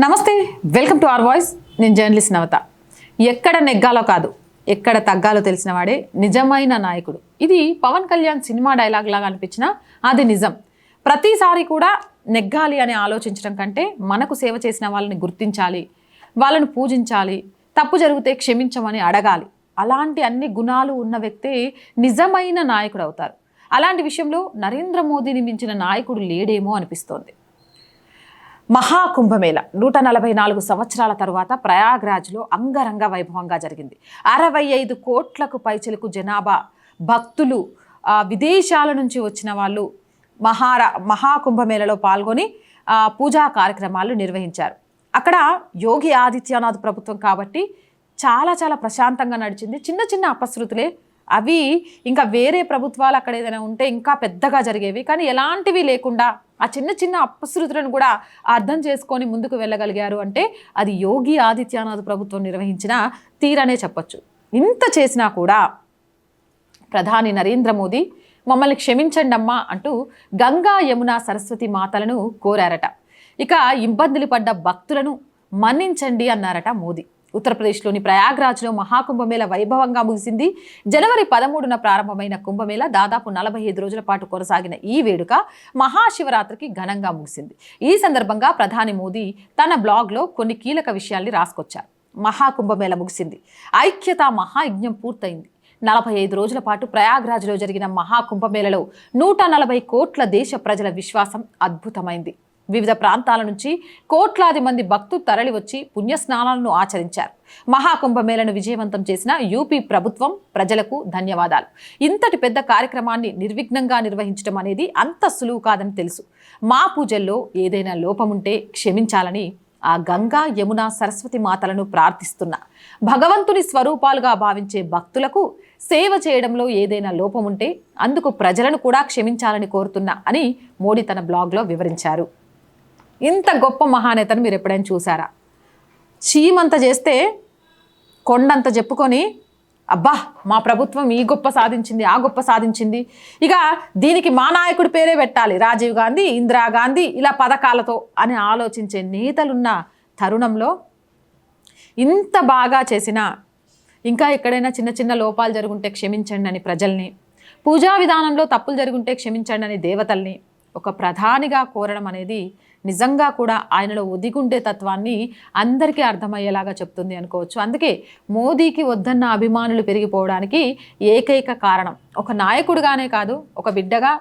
నమస్తే welcome to R voice. నేను journalist నవత. ఎక్కడ నెగ్గాలో కాదు ఎక్కడ తగ్గాలో తెలిసిన వాడే నిజమైన నాయకుడు. ఇది పవన్ కళ్యాణ్ సినిమా డైలాగ్ లాగా అనిపించినా అది నిజం. ప్రతిసారి కూడా నెగ్గాలి అని ఆలోచించడం కంటే మనకు సేవ చేసిన వాళ్ళని గుర్తించాలి వాళ్ళను పూజించాలి తప్పు జరిగితే క్షమించమని అడగాలి. అలాంటి అన్ని గుణాలు ఉన్న వ్యక్తే నిజమైన నాయకుడు అవుతారు. అలాంటి విషయంలో నరేంద్ర మోదీని మించిన నాయకుడు లేడేమో అనిపిస్తోంది. మహాకుంభమేళ. నూట నలభై నాలుగు సంవత్సరాల తరువాత ప్రయాగ్రాజ్లో అంగరంగ వైభవంగా జరిగింది. అరవై ఐదు కోట్లకు పైచలకు జనాభా. భక్తులు విదేశాల నుంచి వచ్చిన వాళ్ళు మహారా మహాకుంభమేళలో పాల్గొని పూజా కార్యక్రమాలు నిర్వహించారు. అక్కడ యోగి ఆదిత్యనాథ్ ప్రభుత్వం కాబట్టి చాలా చాలా ప్రశాంతంగా నడిచింది. చిన్న చిన్న అపశృతులే అవి ఇంకా వేరే ప్రభుత్వాలు అక్కడ ఏదైనా ఉంటే ఇంకా పెద్దగా జరిగేవి. కానీ ఎలాంటివి లేకుండా ఆ చిన్న చిన్న అపశృతులను కూడా అర్థం చేసుకొని ముందుకు వెళ్ళగలిగారు అంటే అది యోగి ఆదిత్యనాథ్ ప్రభుత్వం నిర్వహించిన తీరనే చెప్పచ్చు. ఇంత చేసినా కూడా ప్రధాని నరేంద్ర మోదీ మమ్మల్ని క్షమించండమ్మా అంటూ గంగా యమున సరస్వతి మాతలను కోరారట. ఇక ఇబ్బందులు పడ్డ భక్తులను మన్నించండి అన్నారట మోదీ. ఉత్తరప్రదేశ్లోని ప్రయాగ్రాజ్లో మహాకుంభమేళ వైభవంగా ముగిసింది. జనవరి పదమూడున ప్రారంభమైన కుంభమేళ దాదాపు నలభై ఐదు రోజుల పాటు కొనసాగిన ఈ వేడుక మహాశివరాత్రికి ఘనంగా ముగిసింది. ఈ సందర్భంగా ప్రధాని మోదీ తన బ్లాగ్లో కొన్ని కీలక విషయాల్ని రాసుకొచ్చారు. మహాకుంభమేళ ముగిసింది. ఐక్యత మహాయజ్ఞం పూర్తయింది. నలభై ఐదు రోజుల పాటు ప్రయాగ్రాజ్లో జరిగిన మహాకుంభమేళలో నూట నలభై కోట్ల దేశ ప్రజల విశ్వాసం అద్భుతమైంది. వివిధ ప్రాంతాల నుంచి కోట్లాది మంది భక్తులు తరలివచ్చి పుణ్యస్నానాలను ఆచరించారు. మహాకుంభమేళను విజయవంతం చేసిన యూపీ ప్రభుత్వం ప్రజలకు ధన్యవాదాలు. ఇంతటి పెద్ద కార్యక్రమాన్ని నిర్విఘ్నంగా నిర్వహించడం అనేది అంత సులువు కాదని తెలుసు. మా పూజల్లో ఏదైనా లోపముంటే క్షమించాలని ఆ గంగా యమున సరస్వతి మాతలను ప్రార్థిస్తున్నా. భగవంతుని స్వరూపాలుగా భావించే భక్తులకు సేవ చేయడంలో ఏదైనా లోపం ఉంటే అందుకు ప్రజలను కూడా క్షమించాలని కోరుతున్నా అని మోడీ తన బ్లాగ్లో వివరించారు. ఇంత గొప్ప మహానేతను మీరు ఎప్పుడైనా చూసారా? చీమంత చేస్తే కొండంత చెప్పుకొని అబ్బా మా ప్రభుత్వం ఈ గొప్ప సాధించింది ఆ గొప్ప సాధించింది. ఇక దీనికి మా నాయకుడి పేరే పెట్టాలి రాజీవ్ గాంధీ ఇందిరాగాంధీ ఇలా పథకాలతో అని ఆలోచించే నేతలున్న తరుణంలో ఇంత బాగా చేసినా ఇంకా ఎక్కడైనా చిన్న చిన్న లోపాలు జరుగుంటే క్షమించండి అని ప్రజల్ని పూజా విధానంలో తప్పులు జరుగుంటే క్షమించండి అని దేవతల్ని ఒక ప్రధానిగా కోరడం అనేది నిజంగా కూడా ఆయనలో ఒదిగుండే తత్వాన్ని అందరికీ అర్థమయ్యేలాగా చెప్తుంది అనుకోవచ్చు. అందుకే మోదీకి వద్దన్న అభిమానులు పెరిగిపోవడానికి ఏకైక కారణం ఒక నాయకుడిగానే కాదు ఒక బిడ్డగా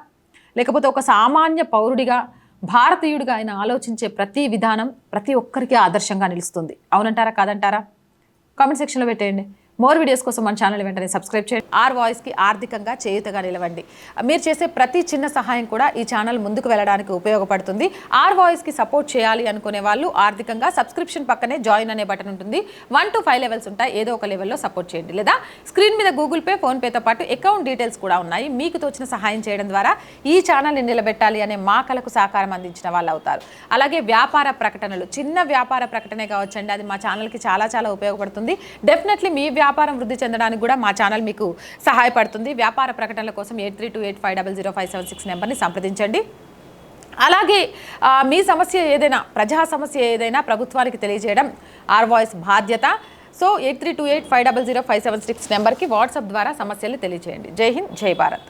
లేకపోతే ఒక సామాన్య పౌరుడిగా భారతీయుడిగా ఆయన ఆలోచించే ప్రతి విధానం ప్రతి ఒక్కరికి ఆదర్శంగా నిలుస్తుంది. అవునంటారా కాదంటారా? కామెంట్ సెక్షన్లో పెట్టేయండి. మోర్ వీడియోస్ కోసం మన ఛానల్ వెంటనే సబ్స్క్రైబ్ చేయండి. ఆర్ వాయిస్కి ఆర్థికంగా చేయుతగా నిలవండి. మీరు చేసే ప్రతి చిన్న సహాయం కూడా ఈ ఛానల్ ముందుకు వెళ్ళడానికి ఉపయోగపడుతుంది. ఆర్ వాయిస్కి సపోర్ట్ చేయాలి అనుకునే వాళ్ళు ఆర్థికంగా సబ్స్క్రిప్షన్ పక్కనే జాయిన్ అనే బటన్ ఉంటుంది. వన్ టు ఫైవ్ లెవెల్స్ ఉంటాయి. ఏదో ఒక లెవెల్లో సపోర్ట్ చేయండి. లేదా స్క్రీన్ మీద గూగుల్ పే ఫోన్పేతో పాటు అకౌంట్ డీటెయిల్స్ కూడా ఉన్నాయి. మీకు తోచిన సహాయం చేయడం ద్వారా ఈ ఛానల్ని నిలబెట్టాలి అనే మా కలకు సహకారం అందించిన వాళ్ళు అవుతారు. అలాగే వ్యాపార ప్రకటనలు చిన్న వ్యాపార ప్రకటనే కావచ్చండి. అది మా ఛానల్కి చాలా చాలా ఉపయోగపడుతుంది. డెఫినెట్లీ మీ వ్యాపార వ్యాపారం వృద్ధి చెందడానికి కూడా మా ఛానల్ మీకు సహాయపడుతుంది. వ్యాపార ప్రకటనల కోసం eight three two eight five double zero five seven six నెంబర్ని సంప్రదించండి. అలాగే మీ సమస్య ఏదైనా ప్రజా సమస్య ఏదైనా ప్రభుత్వానికి తెలియజేయడం ఆర్ వాయిస్ బాధ్యత. So eight three two eight five double zero five seven six నెంబర్కి వాట్సాప్ ద్వారా సమస్యలు తెలియజేయండి. జై హింద్ జై భారత్.